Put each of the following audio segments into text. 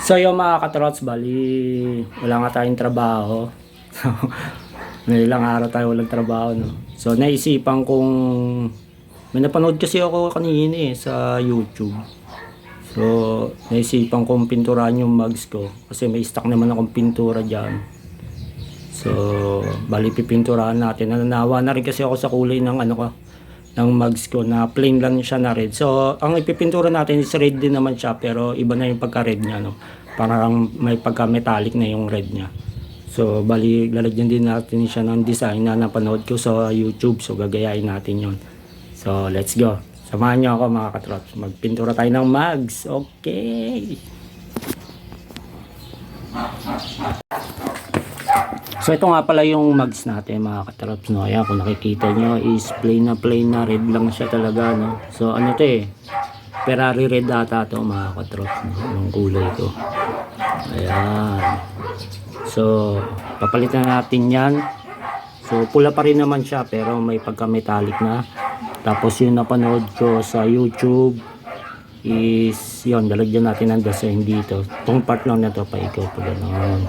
So yung mga katrots, bali wala nga tayong trabaho. may ilang araw tayo walang trabaho. No? So naisipan kong may napanood kasi ako kanina eh sa YouTube. So naisipan kong pinturahan yung mugs ko kasi may stock naman akong pintura dyan. So bali pipinturahan natin. Nananawa na rin kasi ako sa kulay ng ano ko ng mugs ko na plain lang siya na red. So, ang ipipintura natin is red din naman siya pero iba na yung pagka-red niya. No? Parang may pagka-metallic na yung red niya. So, bali, lalagyan din natin siya ng design na napanood ko sa YouTube. So, gagayain natin yon So, let's go. Samahan niyo ako mga katrot. Magpintura tayo ng mugs. Okay. So ito nga pala yung mugs natin mga katraps no. Ayan kung nakikita nyo is plain na plain na red lang siya talaga no. So ano to eh. Ferrari red ata to mga katraps no. Yung kulay ko. Ayan. So papalitan natin yan. So pula pa rin naman siya pero may pagka metallic na. Tapos yung napanood ko sa YouTube is yon dalagyan natin ng design dito. Itong part lang na to paikaw pa gano'n.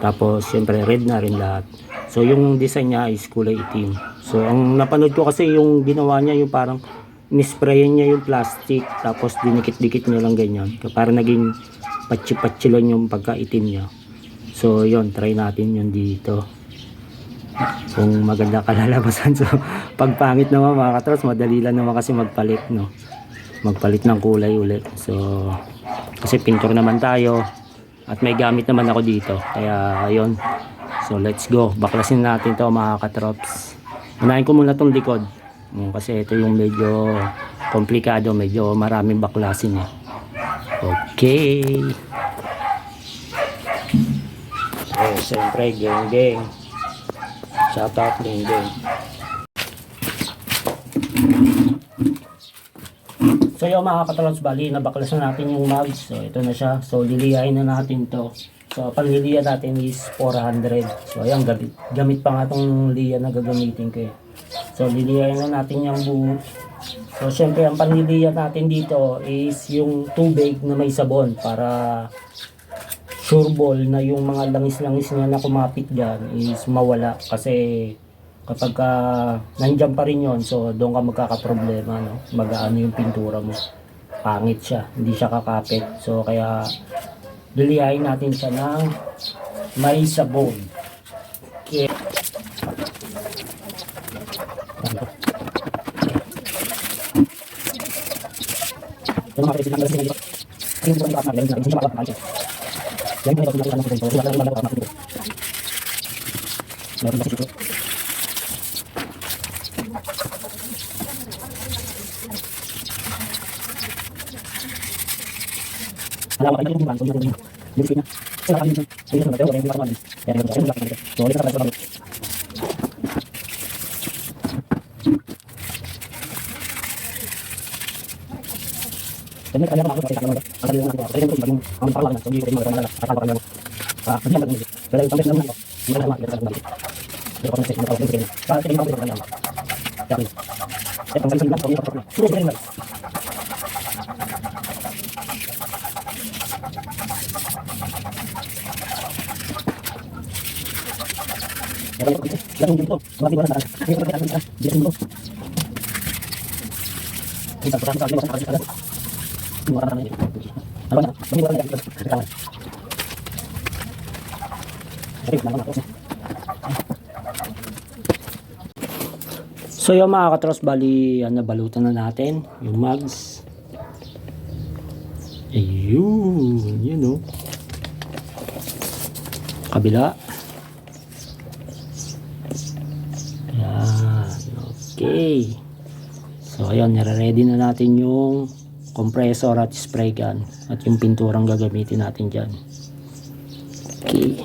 Tapos, siyempre, red na rin lahat. So, yung design niya is kulay itim. So, ang napanood ko kasi yung ginawa niya, yung parang nisprayan niya yung plastic, tapos dinikit-dikit niya lang ganyan. Para naging patsi-patsi lang yung pagkaitim niya. So, yon try natin yun dito. Kung maganda kalalabasan. So, pag pangit naman mga katros, madali lang naman kasi magpalit, no? Magpalit ng kulay ulit. So, kasi pintor naman tayo. At may gamit naman ako dito. Kaya ayun. So let's go. Baklasin natin to mga katrops. Unahin ko muna tong likod. Mm, Kasi ito yung medyo komplikado. Medyo maraming baklasin eh. Okay. So siyempre geng geng. Shout out geng geng. So yung mga katalons bali, nabaklas na natin yung mugs. So ito na siya. So liliyain na natin to. So panliliya natin is 400. So ayan, gamit, gamit pa nga tong liya na gagamitin ko eh. So liliyain na natin yung buo. So syempre ang panliliya natin dito is yung tubig na may sabon para sure ball na yung mga langis-langis niya na kumapit dyan is mawala kasi kapag ka nandyan pa rin yon so doon ka magkakaproblema no? Mag-ano yung pintura mo. Pangit siya hindi siya kakapit. So kaya liliyahin natin siya ng may sabon. Okay. Ito jadi speednya saya akan yang ini kita jadi So yung mga katros, bali, ano, balutan na natin, yung mugs. Ayun, yun o. Kabila. Yan, okay. So ayun, nire-ready na natin yung compressor at spray gun at yung pinturang gagamitin natin dyan. Okay.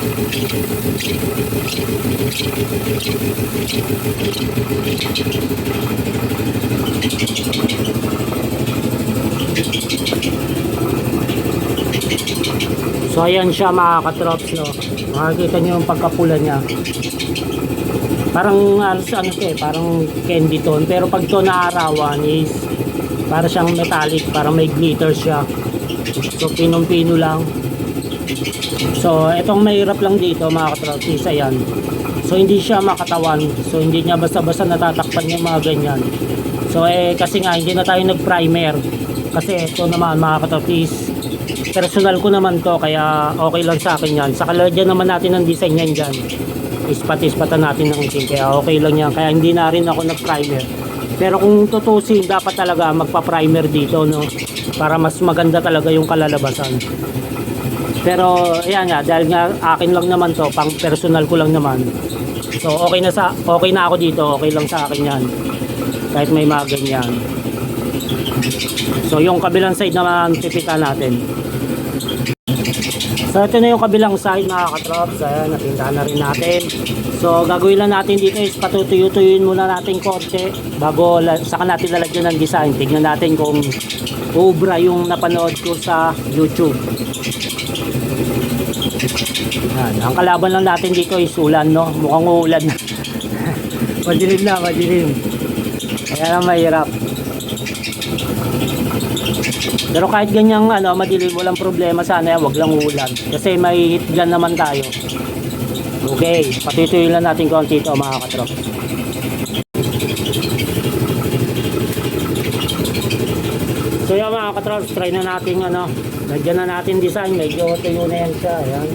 So ayan siya mga katrops no. Makikita niyo yung pagkapula niya. Parang sa ano to eh, parang candy tone pero pag to naarawan is para siyang metallic, parang may glitter siya. So pinong-pino lang. So etong mahirap lang dito mga katrops is ayan. So hindi siya makatawan. So hindi niya basta-basta natatakpan yung mga ganyan. So eh kasi nga hindi na tayo nag-primer. Kasi ito naman mga katrops is personal ko naman to kaya okay lang sa akin yan sa kalagyan naman natin ng design yan dyan ispat-ispatan natin ng itim kaya okay lang yan kaya hindi na rin ako nag primer pero kung tutusin dapat talaga magpa primer dito no para mas maganda talaga yung kalalabasan pero yan nga dahil nga akin lang naman to pang personal ko lang naman so okay na sa okay na ako dito okay lang sa akin yan kahit may mga ganyan so yung kabilang side naman pipitan natin So ito na yung kabilang side mga katrops. Ayan, napintahan na rin natin. So gagawin lang natin dito is patutuyo-tuyuin muna natin konti bago saka natin lalagyan ng design. Tignan natin kung ubra yung napanood ko sa YouTube. Yan. Ang kalaban lang natin dito is ulan, no? Mukhang uulan madilim na, madilim. Kaya lang mahirap. Pero kahit ganyang ano, madilim, walang problema sana, wag lang ulan. Kasi may hit gun naman tayo. Okay, patituloy lang natin konti ito mga katrop. So yan mga katrop, try na natin ano, lagyan na natin design, medyo tuyo na yan siya, ayan.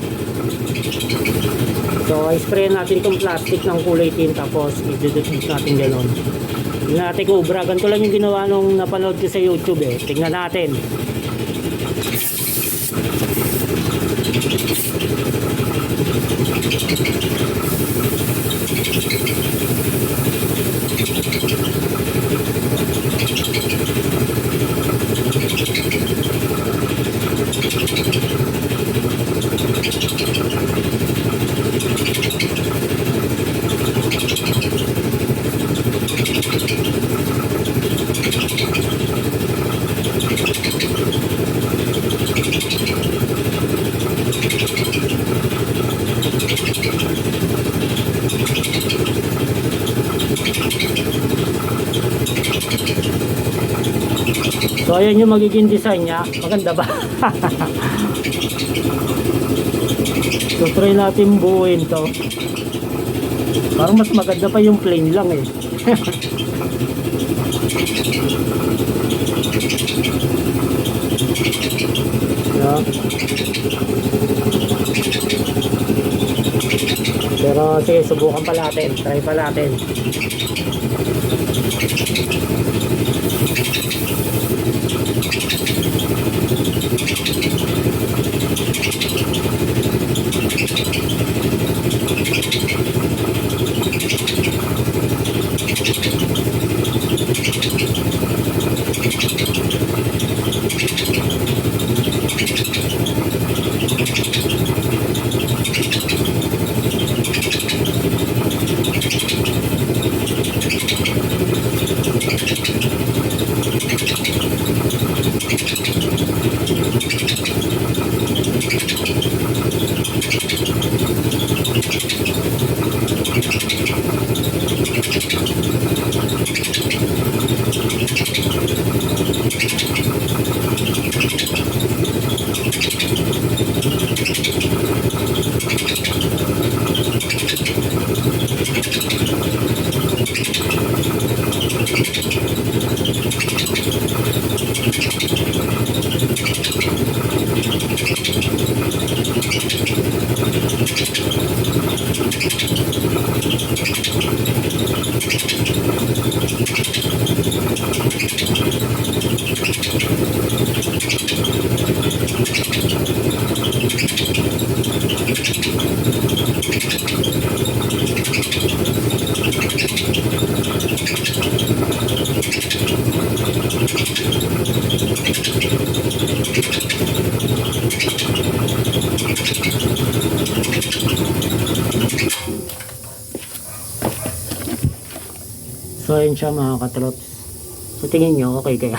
So, spray natin tong plastic ng kulay tin tapos i-dudut natin gano'n. Tingnan natin kung ubra. Ganito lang yung ginawa nung napanood ko sa YouTube eh. Tingnan natin. So, ayan yung magiging design niya. Maganda ba? so, try natin buuin to. Parang mas maganda pa yung plain lang eh. yeah. Pero sige, subukan pa natin. Try pa natin. Ayun siya mga katrops. So, tingin nyo, okay kaya?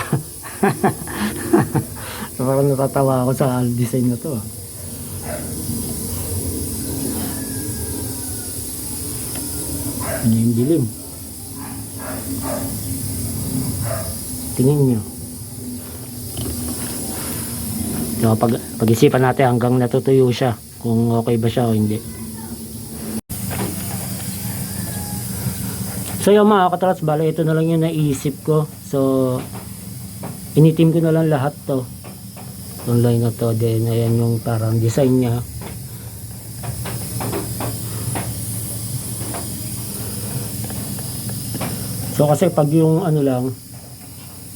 so, parang natatawa ako sa design na to. ah. Ano yung dilim? Tingin nyo. So, pag, pag-isipan natin hanggang natutuyo siya kung okay ba siya o hindi. So yung mga katrats, bala ito na lang yung naisip ko. So, initim ko na lang lahat to. Yung line na to, then ayan yung parang design niya. So kasi pag yung ano lang,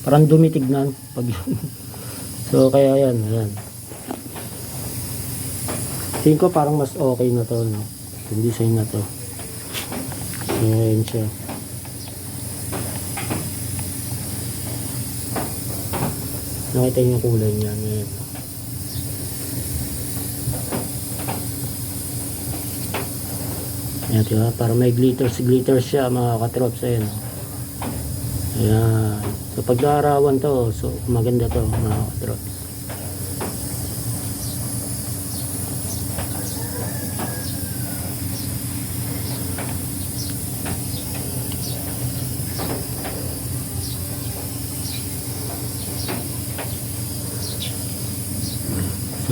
parang dumitignan pag so kaya yan, ayan. Tingin ko parang mas okay na to, no? Yung design na to. Ayan siya. Nakita niyo yung kulay niya. Ayan. Ayan, diba? Para may glitters, glitters siya mga katrops. Ayan. oh. Ayan. So, pag to, so, maganda to mga katrops.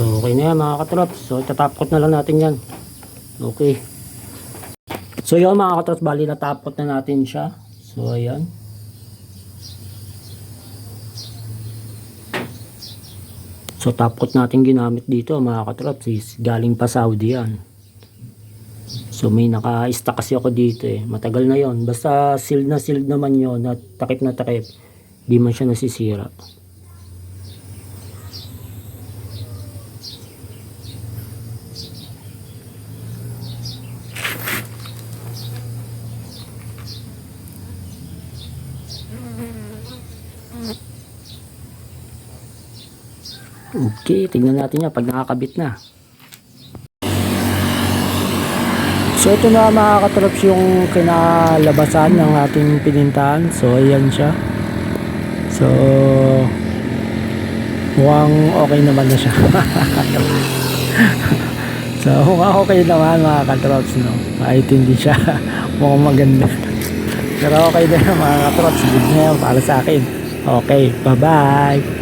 So, okay na yan mga katrops. So, itatapkot na lang natin yan. Okay. So, yun mga katrops, bali natapkot na natin siya. So, ayan. So, tapkot natin ginamit dito mga katrops is galing pa Saudi yan. So, may naka-stack kasi ako dito eh. Matagal na yon Basta sealed na sealed naman yon at takip na takip. Di man siya nasisira. Okay, tingnan natin yan pag nakakabit na. So ito na mga katrops yung kinalabasan ng ating pinintahan. So ayan siya. So mukhang okay naman na siya. so mukhang okay naman mga katrops. No? Kahit hindi siya mukhang maganda. Pero okay na mga katrops. Good na para sa akin. Okay, bye bye.